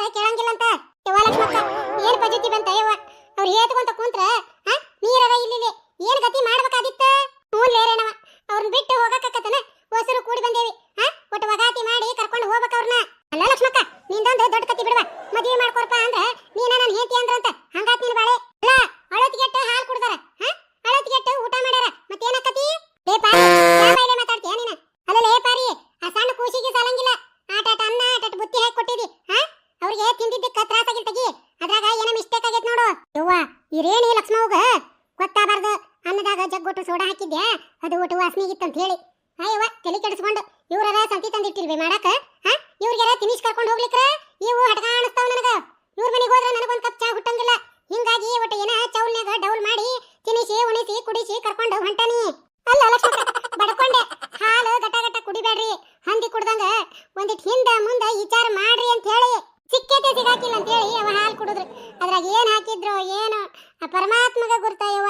ಹೇಲ್ಗಾರ ಕೇಳಂಗಿಲ್ಲ ಅಂತ ಯವ್ವ ಏನ್ ಪಜತಿ ಬಂತ ಯವ್ವ? ಅವ್ರು ಹೇಳ್ಕೊಂತ ಕುಂತ್ರ ನೀರರ ಇಲ್ಲಿ ಏನ್ ಗತಿ ಮಾಡ್ಬೇಕಾದಿತ್ತ? ಲೇರೇನವ ಅವ್ರನ್ನ ಬಿಟ್ಟು ಹೋಗಕತ್ತನ ಹೊಸರು ಕೂಡಿ ಬಂದೇವಿ ಹಾ ಒಟ್ಟು ವಗಾತಿ ಮಾಡಿ ಕರ್ಕೊಂಡು ಹೋಗ್ಬೇಕ ಅವ್ರನ್ನ ಅಲ್ಲ ಲಕ್ಷ್ಮಕ್ಕ ನಿಂದೊಂದು ದೊಡ್ಡ ಕತಿ ಬಿಡುವ ಮದುವೆ ಮಾಡ್ಕೊಡ್ಪ ಅಂದ್ರ ನೀನ ನನ್ನ ಹೇತಿ ಅಂದ್ರಂತ ಹಂಗಾತ್ ನಿನ್ ಬಾಳೆ ಅಲ್ಲ ಅಳತಿಗೆಟ್ಟ ಹಾಲು ಕುಡ್ದಾರ ಹಾ ಅಳತಿಗೆಟ್ಟ ಊಟ ಮಾಡ್ಯಾರ ಮತ್ತೇನಕ್ಕತಿ ಲೇ ಪಾರಿ ಯಾವ ಬಾಯಿಲೆ ಮಾತಾಡ್ತೀಯ ನೀನ ಅಲ್ಲ ಲೇ ಪಾರಿ ಆ ಸಣ್ಣ ಕೂಸಿಗೆ ಸಾಲಂಗಿಲ್ಲ ಆಟಾಟ ಅನ್ನ ಆಟಾಟ ಬುತ್ತಿ ಹಾಕಿ ಕೊಟ್ಟಿದಿ ಹಾ ಅವ್ರಿಗೆ ತಿಂದಿದ್ದಕ್ಕ ತ್ರಾಸಾಗಿಲ್ ತೆಗಿ ಅದ್ರಾಗ ಏನೋ ಮಿಸ್ಟೇಕ್ ಆಗೈತ್ ನೋಡು ಯವ್ವ ಇರೇನಿ ಲಕ್ಷ್ಮವ್ಗ ಗೊತ್ತಾಗಬಾರ್ದು ಅನ್ನದಾಗ ಜಗ್ಗೊಟ್ಟು ಸೋಡಾ ಹಾಕಿದ್ಯಾ? ಅದು ಒಟ್ಟು ವಾಸನೆಗಿತ್ತಂತ ಹೇಳಿ. ಅಯ್ಯವ ತಲೆ ಕೆಡಿಸ್ಕೊಂಡು ಇವ್ರರ ಸಂತಿ ತಂದಿಟ್ಟಿರ್ಬಿ ಮಾಡಾಕ? ಹಾ? ಇವ್ರಿಗೆಲ್ಲ ತಿನಿಸ್ ಕರ್ಕೊಂಡು ಹೋಗ್ಲಿಕ್ರ? ಇವು ಹಟಕ ಅನಿಸ್ತಾವ ನನಗ. ಇವ್ರ ಮನೆಗೆ ಹೋದ್ರೆ ನನಗೊಂದು ಕಪ್ ಚಾ ಹುಟ್ಟಂಗಿಲ್ಲ. ಹಿಂಗಾಗಿ ಒಟ್ಟು ಏನ ಚೌಲ್ನ್ಯಾಗ ಡೌಲ್ ಮಾಡಿ ತಿನಿಸಿ, ಉಣಿಸಿ, ಕುಡಿಸಿ ಕರ್ಕೊಂಡು ಹೊಂಟಾನಿ. ಅಲ್ಲ ಲಕ್ಷ್ಮಕ್ಕ ಬಡ್ಕೊಂಡೆ ಹಾಲು ಗಟ ಗಟ ಕುಡಿಬೇಡ್ರಿ ಹಂದಿ ಕುಡ್ದಂಗ ಒಂದಿಟ್ ಹಿಂದ ಮುಂದ ವಿಚಾರ ಮಾಡ್ರಿ ಅಂತ ಹೇಳಿ ಸಿಕ್ಕೇತೆ ಸಿಗಾಕಿಲ್ಲ ಅಂತ ಹೇಳಿ ಅವ ಹಾಲು ಕುಡಿದ್ರು ಅದ್ರಾಗ ಏನ್ ಹಾಕಿದ್ರು ಏನು ಆ ಪರಮಾತ್ಮಗ ಗುರ್ತಾಯವ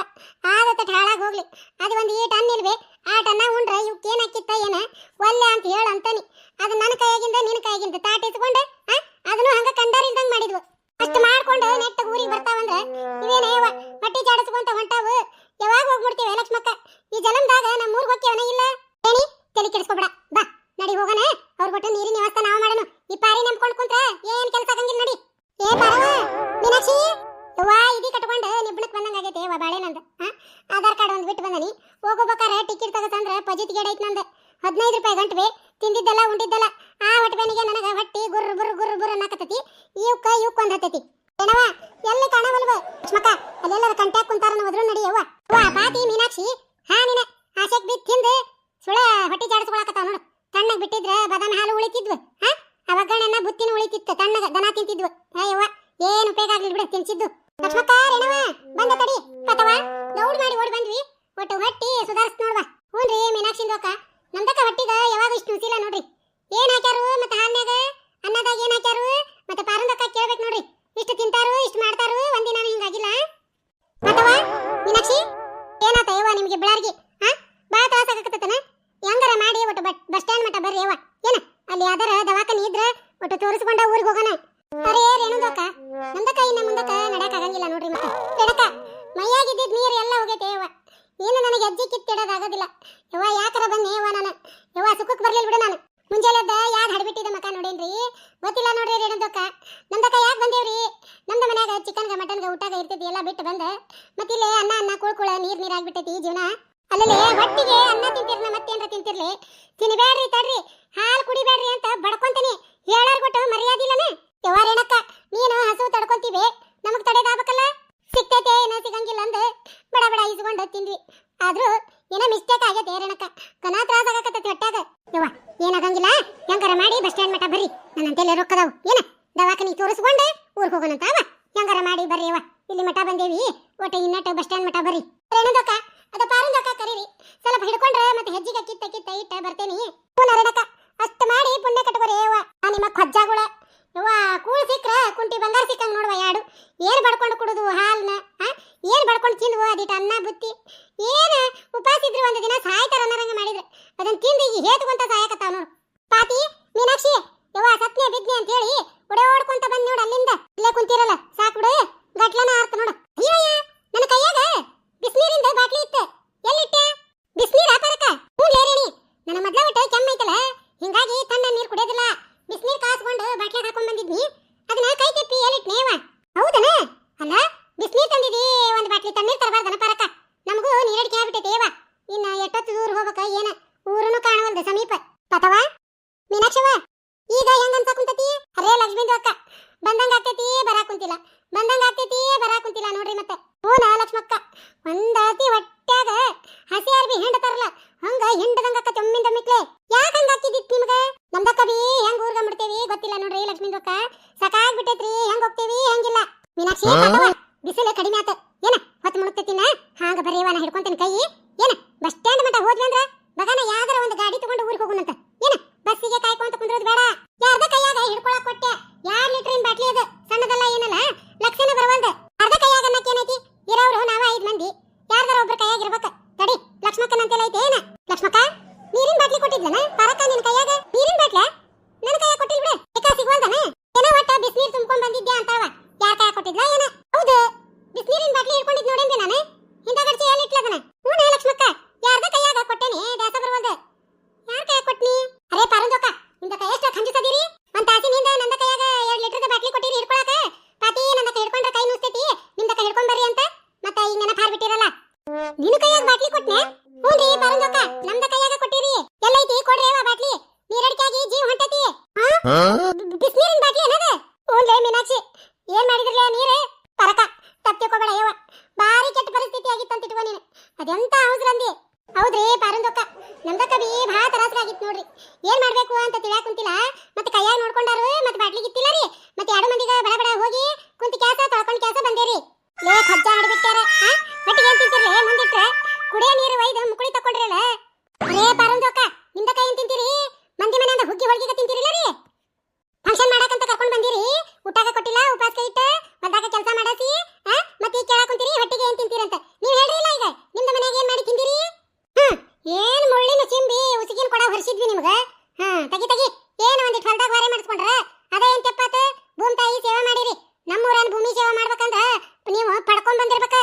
ಆದತ್ತ ಹಾಳಾಗ್ ಹೋಗ್ಲಿ ಅದು ಒಂದು ಈಟ್ ಅನ್ನಿಲ್ವೇ ಆಟ ಅನ್ನ ಉಂಡ್ರ ಇವಕ್ಕೆ ಏನ್ ಹಾಕಿತ್ತ ಏನ ಒಲ್ಲೆ ಅಂತ ಹೇಳು ಅಂತಾನಿ ಅದು ನನ್ನ ಕೈಯಾಗಿಂದ ನಿನ್ನ ಕೈಯಾಗಿಂದ ತಾಟ ಎತ್ಕೊಂಡು ಆ ಅದನ್ನು ಹಂಗ ಕಂಡಾರಿಲ್ದಂಗ್ ಮಾಡಿದ್ವು ಅಷ್ಟು ಮಾಡ್ಕೊಂಡು ನೆಟ್ಟ ಊರಿಗೆ ಬರ್ತಾವಂದ್ರ ಇವೇನೇವ ಹೊಟ್ಟಿ ಜಾಡಿಸ್ಕೊಂತ ಹೊಂಟಾವು ಯಾವಾಗ ಹೋಗ್ಬಿಡ್ತೀವಿ ಲಕ್ಷ್ಮಕ್ಕ ಈ ಜಲಂದಾಗ ನಮ್ಮ ಊರಿಗೆ ಹೋಗ್ಯವನ ಇಲ್ಲ ಏನಿ ತಲೆ ಕೆಡಿಸ್ಕೊಬೇಡ ಬಾ ನಡಿ ಹೋಗೋಣ ಅವ್ರ ಬಿಟ್ಟು ನೀರಿನ ವ್ಯವಸ್ಥೆ ನಾವು ಮಾಡೋಣ ಈ ಪಾರಿ ನಂಬ್ಕೊಂಡು ಕುಂತ್ರ ಏನ್ ಕೆಲಸ ಆಗಂಗಿಲ್ಲ ನಡಿ ಏ ಪಾರವ ಮೀನಾಕ್ಷಿ ವಾ ಇದಿ ಕಟ್ಕೊಂಡು ನಿಬ್ಬಣಕ್ ಬಂದಂಗ ಆಗೈತೆ ವಾ ಬಾಳೆನಂದ ಹಾ ಆಧಾರ್ ಕಾರ್ಡ್ ಒಂದು ಬಿಟ್ಟು ಬಂದನಿ ಹೋಗೋಬೇಕಾರೆ ಟಿಕೆಟ್ ತಗಸಂದ್ರ ಪಜಿತ್ ಗೇಡ್ ಐತ್ ನಂದು ಹದಿನೈದು ರೂಪಾಯಿ ಗಂಟ್ವಿ ತಿಂದಿದ್ದಲ್ಲ ಉಂಡಿದ್ದಲ್ಲ ಆ ಹೊಟ್ಟೆನಿಗೆ ನನಗ ಹೊಟ್ಟಿ ಗುರ್ರ ಬುರ್ರ ಗುರ್ರ ಬುರ್ರ ಅನ್ನಕತ್ತತಿ ಇವಕ್ಕ ಇವಕ್ಕ ಒಂದ್ ಹತ್ತತಿ ಏನವ ಎಲ್ಲಿ ಕಾಣವಲ್ವ. ಲಕ್ಷ್ಮಕ್ಕ, ಅಲ್ಲೆಲ್ಲರ ಕಂಟ್ಯಾಕ್ ಕುಂತಾರ ಹೋದ್ರು ನಡಿಯವ್ವ. ವಾ ಪಾತಿ ಮೀನಾಕ್ಷಿ, ಹಾ ನಿನ ಆಸೆಕ್ ಬಿದ್ದು ತಿಂದು ಸುಳ ಹೊಟ್ಟಿ ಜಾಡಿಸ್ಕೊಳಕತ್ತಾವ ನೋಡು. ತಣ್ಣಗೆ ಬಿಟ್ಟಿದ್ರೆ ಬಾದಾಮಿ ಹಾಲು ಉಳಿತಿದ್ವು, ಹಾ? ಅವಾಗಣ್ಣ ಬುತ್ತಿನ ಉಳಿತಿತ್ತು, ತಣ್ಣಗೆ ದನ ತಿಂತಿದ್ವು. ಅಯ್ಯವ್ವ ಏನು ಉಪಯೋಗ ಆಗ್ಲಿಲ್ಲ ಬಿಡು, ತಿನ್ಸಿದ್ದು. ಲಕ್ಷ್ಮಕ್ಕ ರೇಣವ ಬಂದ ತಡಿ ಕತವ ದೌಡ್ ಮಾಡಿ ಓಡಿ ಬಂದ್ವಿ. ಒಟ್ಟು ಹೊಟ್ಟಿ ಸುಧಾರಿಸ್ ನೋಡ್ವಾ. ಒಟ್ಟು ಊರಿಗೆ ಹೋಗೋಣ. ಅರೇ, ರೇಣುದಕ್ಕ, ನಮ್ದಕ್ಕ ಇನ್ನ ಮುಂದಕ್ಕ ನಡಕ್ ಆಗಂಗಿಲ್ಲ ನೋಡ್ರಿ ಮತ್ತೆ. ಎಡಕ ಮೈಯಾಗಿದ್ದಿದ್ ನೀರು ಎಲ್ಲ ಹೋಗೈತೆ ಯವ್ವ. ಏನು ನನಗೆ ಅಜ್ಜಿ ಕಿತ್ತಿಡೋದಾಗೋದಿಲ್ಲ ಯವ್ವ, ಯಾಕರ ಬಂದೆ ಯವ್ವ ನಾನು? ಯವ್ವ ಸುಖಕ್ಕೆ ಬರ್ಲಿಲ್ಲ ಬಿಡು ನಾನು. ಮುಂಜಾನೆದ್ದ ಯಾಕೆ ಹಡ್ಬಿಟ್ಟಿದ ಮಕ ನೋಡೇನ್ರಿ? ಗೊತ್ತಿಲ್ಲ ನೋಡ್ರಿ ರೇಣುದಕ್ಕ. ನಮ್ದಕ್ಕ ಯಾಕೆ ಬಂದೇವ್ರಿ? ನಮ್ದು ಮನ್ಯಾಗ ಚಿಕನ್ಗ, ಮಟನ್ಗ ಊಟಾಗ ಇರ್ತೈತಿ ಎಲ್ಲ ಬಿಟ್ಟು ಬಂದ. ಮತ್ತಿಲ್ಲೇ ಅನ್ನ ಅನ್ನ, ಕುಳ್ಕುಳ, ನೀರ್ ನೀರಾಗ್ಬಿಟ್ಟೈತಿ ಜೀವನ. ಅಲ್ಲಲ್ಲೇ ಹೊಟ್ಟಿಗೆ ಅನ್ನ ತಿಂತಿರ್ನ ಮತ್ತೇನ್ರ ತಿಂತಿರ್ಲಿ? ತಿನ್ಬೇಡ್ರಿ ತಡ್ರಿ ಹಾಲು ಕುಡಿಬೇಡ್ರಿ ಅಂತ ಬಡ್ಕೊಂತೀನಿ ಹೇಳಾರ್ ಕೊಟ್ಟು ಮರ್ಯಾದಿಲ್ಲನ ಯವ್ವ ರೇಣಕ್ಕ ನೀನು ಹಸು ನಮಗೆ ತಡೆದಾಗಬೇಕಲ್ಲ? ಸಿಕ್ತೈತೆ ಏನೋ ಸಿಗಂಗಿಲ್ಲ ಅಂದ ಬಡ ಬಡ ಇಸ್ಕೊಂಡು ತಿಂದ್ವಿ. ಆದ್ರೂ ಏನೋ ಮಿಸ್ಟೇಕ್ ಆಗೈತೆ ಏರಣಕ ಕನ ತ್ರಾಸ ಆಗಕತ್ತೈತಿ ಹೊಟ್ಟಾಗ ಯವ್ವ ಏನಾಗಂಗಿಲ್ಲ ಹೆಂಗಾರ ಮಾಡಿ ಬಸ್ ಸ್ಟ್ಯಾಂಡ್ ಮಟ್ಟ ಬರ್ರಿ. ನನ್ನಂತೆಲ್ಲ ರೊಕ್ಕದವು ಏನ? ದವಾಖಾನಿ ತೋರಿಸ್ಕೊಂಡೆ ಊರಿಗೆ ಹೋಗೋಣ ಅಂತ ಅವ? ಹೆಂಗಾರ ಮಾಡಿ ಬರ್ರಿ ಯವ್ವ. ಇಲ್ಲಿ ಮಠ ಬಂದೇವಿ. ಒಟ್ಟು ಇನ್ನಟ್ಟು ಬಸ್ ಸ್ಟ್ಯಾಂಡ್ ಮಠ ಬರ್ರಿ. ರೇಣುದಕ್ಕ ತಿಂದ್ವು ಅದಿಟ್ಟು ಅನ್ನ ಬುತ್ತಿ. ಏನ ಉಪವಾಸ ಇದ್ರು ಒಂದು ದಿನ ಸಾಯ್ತಾರ ಮಾಡಿದ್ರು. ಅದನ್ನ ತಿಂದು ಈಗ ಹೇತ್ಕೊಂತ ಸಾಯಕತ್ತಾವ ನೋಡು. ಪಾತಿ, ಮೀನಾಕ್ಷಿ, ಯವ್ವ, ಸತ್ನೆ, ಬಿದ್ನೆ ಅಂತ ಹೇಳಿ ಓಡಾಡ್ಕೊಂತ ಬಂದ್ ನೋಡು ಅಲ್ಲಿಂದ. ಇಲ್ಲೇ ಕುಂತಿರಲ್ಲ. ಸಾಕ್ ಬಿಡು. ಗಟ್ಲನ ಆರ್ತ ನೋಡು. ಅಯ್ಯಯ್ಯ, ನನ್ನ ಕೈಯಾಗ ಬಿಸ್ನೀರಿಂದ ಬಾಟ್ಲಿ ಇತ್ತು. ಎಲ್ಲಿಟ್ಟೆ? ಪಟವ ಮೀನಾಕ್ಷವ ಈಗ ಹೆಂಗ ಅಂತ ಕುಂತತಿ? ಅರೇ ಲಕ್ಷ್ಮೀದ ಅಕ್ಕ. ಬಂದಂಗ ಆಗ್ತೈತಿ ಬರಾ ಕುಂತಿಲ್ಲ. ಬಂದಂಗ ಆಗ್ತೈತಿ ಬರಾ ಕುಂತಿಲ್ಲ ನೋಡ್ರಿ ಮತ್ತೆ. ಹೂನ ಲಕ್ಷ್ಮಕ್ಕ. ಒಂದಾತಿ ಹೊಟ್ಟ್ಯಾಗ ಹಸಿ ಅರ್ಬಿ ಹಿಂಡತಾರಲ್ಲ ಹಂಗ ಹೆಂಡದಂಗ ಅಕ್ಕ ಚೊಮ್ಮಿಂದ ಮಿಕ್ಲೆ ಯಾಕ ಹಂಗ ಹಾಕಿದಿತ್ ನಿಮ್ಗ? ನಮ್ದಕ್ಕ ಬಿ ಹೆಂಗ ಊರ್ಗ ಮುಡ್ತೇವಿ ಗೊತ್ತಿಲ್ಲ ನೋಡ್ರಿ ಲಕ್ಷ್ಮೀದ ಅಕ್ಕ. ಸಕಾಗ್ ಬಿಟ್ಟೈತ್ರಿ ಹೆಂಗ ಹೋಗ್ತೇವಿ ಹೆಂಗಿಲ್ಲ. ಮೀನಾಕ್ಷಿ ಬಿಸಿಲು ಕಡಿಮೆ ಆತ. ಕೊಟ್ನೆ ಹ್ಞೂನ್ರಿ ಪಾರಂದೋಕ ನಮ್ದ ಕೈಯಾಗ ಕೊಟ್ಟಿರಿ. ಎಲ್ಲೈತಿ ಕೊಡ್ರಿ ಅವ ಬಾಟ್ಲಿ. ನೀರಡಿಕೆಯಾಗಿ ಜೀವ ಹೊಂಟತಿ. ಬಿಸಿನೀರಿನ ಬಾಟ್ಲಿ ಏನದ? ಹ್ಞೂನ್ಲೇ ಮೀನಾಕ್ಷಿ. ಏನ್ ಮಾಡಿದ್ರಲ್ಲ ನೀರು? ಪರಕ. ತಪ್ಪಿಕೋಬೇಡ ಯವ್ವ. ಬಾರಿ ಕೆಟ್ಟ ಪರಿಸ್ಥಿತಿ ಆಗಿತ್ತು ಅಂತ ಇಟ್ಕೊ ನೀನು. ಅದೆಂತ ಹೌದ್ರಂದಿ ಹೌದ್ರಿ ಪಾರಂದೊಕ್ಕ ನಮ್ದಕ್ಕ ಬಿ ಭಾಳ ತರಾಸ್ರಾಗಿತ್ತು ನೋಡ್ರಿ. ಏನ್ ಮಾಡ್ಬೇಕು ಅಂತ ತಿಳಿಯಾಕ ಕುಂತಿಲ್ಲ. ಮತ್ತೆ ಕೈಯಾಗ ನೋಡ್ಕೊಂಡಾರು ಮತ್ತೆ ಬಾಟ್ಲಿ ಗಿತ್ತಿಲ್ಲ ರೀ. ಮತ್ತೆ ಎರಡು ಮಂದಿಗ ಬಡ ಬಡ ಹೋಗಿ ಕುಂತಿ ಕ್ಯಾಸ ತೊಳ್ಕೊಂಡ್ ಕ್ಯಾಸ ಬಂದೇರಿ. ಮಾಡಿರಿ ನಮ್ಮೂರನ್ ಭೂಮಿ ಸೇವೆ ಮಾಡ್ಬೇಕಂದ್ರ ನೀವು ಪಡ್ಕೊಂಡ್ ಬಂದಿರ್ಬೇಕ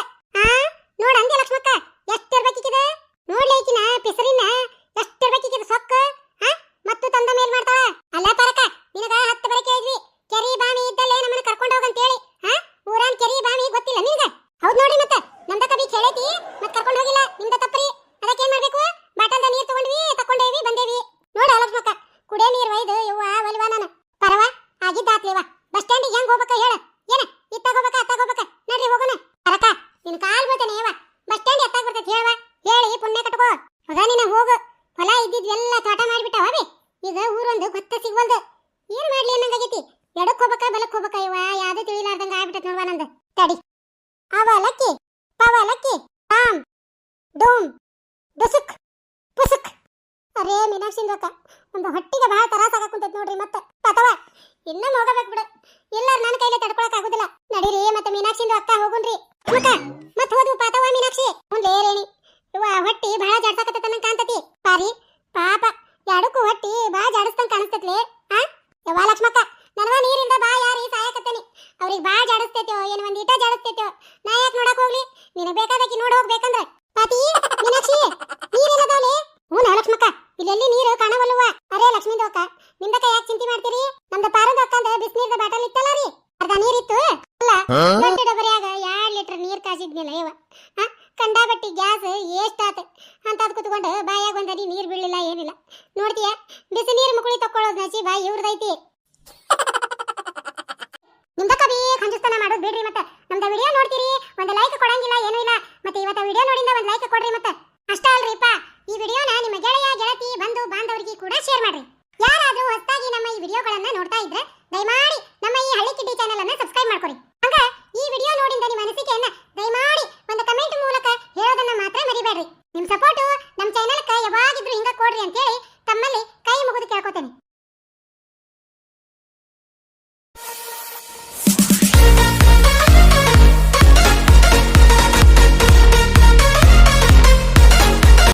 ಅರೇ ಮೀನಾಕ್ಷಿನ ಅಕ್ಕ ಒಂದು ಹೊಟ್ಟಿಗೆ ಬಹಳ ತರಾಸಾಗ ಕುಂತೈತ್ ನೋಡ್ರಿ ಮತ್ತೆ. ಅಥವಾ ಇನ್ನ ಹೋಗಬೇಕು ಬಿಡು. ಇಲ್ಲ ನನ್ನ ಕೈಲಿ ತಡ್ಕೊಳಕ್ ಆಗುದಿಲ್ಲ. ನಡೀರಿ ಮತ್ತೆ ಮೀನಾಕ್ಷಿನ ಅಕ್ಕ ಹೋಗುನ್ರಿ. ಮತ್ತ ಮತ್ತೆ ಹೋದ್ವು ಪಾತವ ಮೀನಾಕ್ಷಿ? ಮುಂದೆ ರೇಣಿ. ಇವ ಹೊಟ್ಟಿ ಬಹಳ ಜಾಡ್ಸಾಕತ್ತ ನಂಗೆ ಕಾಣ್ತತಿ. ಪಾರಿ, ಪಾಪ ಎರಡಕ್ಕೂ ಹೊಟ್ಟಿ ಬಾ ಜಾಡಿಸ್ತಂಗ್ ಕಾಣಿಸ್ತತ್ಲಿ ಹಾ ಯವ್ವ ಲಕ್ಷ್ಮಕ್ಕ, ನನವ ನೀರಿಂದ ಬಾ ಯಾರಿ ಸಾಯಕತ್ತೇನಿ. ಅವ್ರಿಗೆ ಬಾ ಜಾಡಿಸ್ತೈತೋ ಏನು ಒಂದು ಈಟ ಜಾಡಿಸ್ತೈತೋ ನಾ ಯಾಕೆ ನೋಡಕ್ ಹೋಗ್ಲಿ? ನಿನಗೆ ಬೇಕಾದಕ್ಕೆ ನೋಡ್ ಹೋಗ್ಬೇಕಂದ್ರ ಪಾತಿ ಮೀನಾಕ್ಷಿ ನೀರೇನದಾವ್ಲಿ ಹ್ಞೂ ಲಕ್ಷ್ಮಕ್ಕ ಇಲ್ಲೆಲ್ಲಿ ನೀರು ಕಾಣವಲ್ಲವ ಅರೇ ಲಕ್ಷ್ಮೀ ಅಕ್ಕ ನಿಮ್ದಕ್ಕ ಯಾಕೆ ಚಿಂತೆ ಮಾಡ್ತೀರಿ ನಮ್ದು ಪಾರದ ಅಕ್ಕಂದ ಬಿಸಿನೀರ್ದ ಬಾಟಲ್ ಇತ್ತಲ್ಲ ರೀ ಅಲ್ಲ ದೊಡ್ಡ ಡಬರಿಯಾಗ ಎರಡ್ ಲೀಟರ್ ನೀರ್ ಕಾಸಿದ್ನಿಲ್ಲ ಇವ. ಕಂಡಾಬಟ್ಟಿ ಗ್ಯಾಸ್ ಎಷ್ಟಾತ ಅಂತದ್ ಕುತ್ಕೊಂಡು ಬಾಯಾಗ ಒಂದನಿ ನೀರ್ ಬೀಳಿಲ್ಲ ಏನಿಲ್ಲ. ನೋಡ್ತೀಯ? ಬಿಸಿ ನೀರ್ ಮುಕುಳಿ ತಕ್ಕೊಳ್ಳೋದು ನಸೀಬ ಇವ್ರದೈತಿ. ನಿಮ್ದಕ್ಕ ಕವಿ ಕಂಜುಸ್ತನ ಮಾಡೋದು ಬಿಡ್ರಿ ಮತ್ತೆ. ನಮ್ದ ವಿಡಿಯೋ ನೋಡ್ತೀರಿ ಒಂದು ಲೈಕ್ ಕೊಡಂಗಿಲ್ಲ ಏನೂ ಇಲ್ಲ. ಮತ್ತೆ ಇವತ್ತ ವಿಡಿಯೋ ನೋಡಿಂದ ಒಂದು ಲೈಕ್ ಕೊಡ್ರಿ ಮತ್ತೆ. ಅಷ್ಟ ಅಲ್ರಿಪ್ಪ. ಈ ವಿಡಿಯೋನ ನಿಮ್ಮ ಗೆಳೆಯ ಗೆಳತಿ ಬಂಧು ಬಾಂಧವರಿಗೆ ಕೂಡ ಶೇರ್ ಮಾಡ್ರಿ. ಯಾರಾದ್ರೂ ಹೊಸದಾಗಿ ನಮ್ಮ ಈ ವಿಡಿಯೋಗಳನ್ನ ನೋಡ್ತಾ ಇದ್ರೆ ದಯಮಾಡಿ ಮರಿಬೇಡ್ರಿ ನಿಮ್ ಸಪೋರ್ಟ್ ನಮ್ ಚಾನೆಲ್ ಯಾವಾಗಿದ್ರು ಹಿಂಗ ಕೊಡ್ರಿ ಅಂತೇಳಿ ತಮ್ಮಲ್ಲಿ ಕೈ ಮುಗಿದು ಕೇಳ್ಕೊತೇನೆ.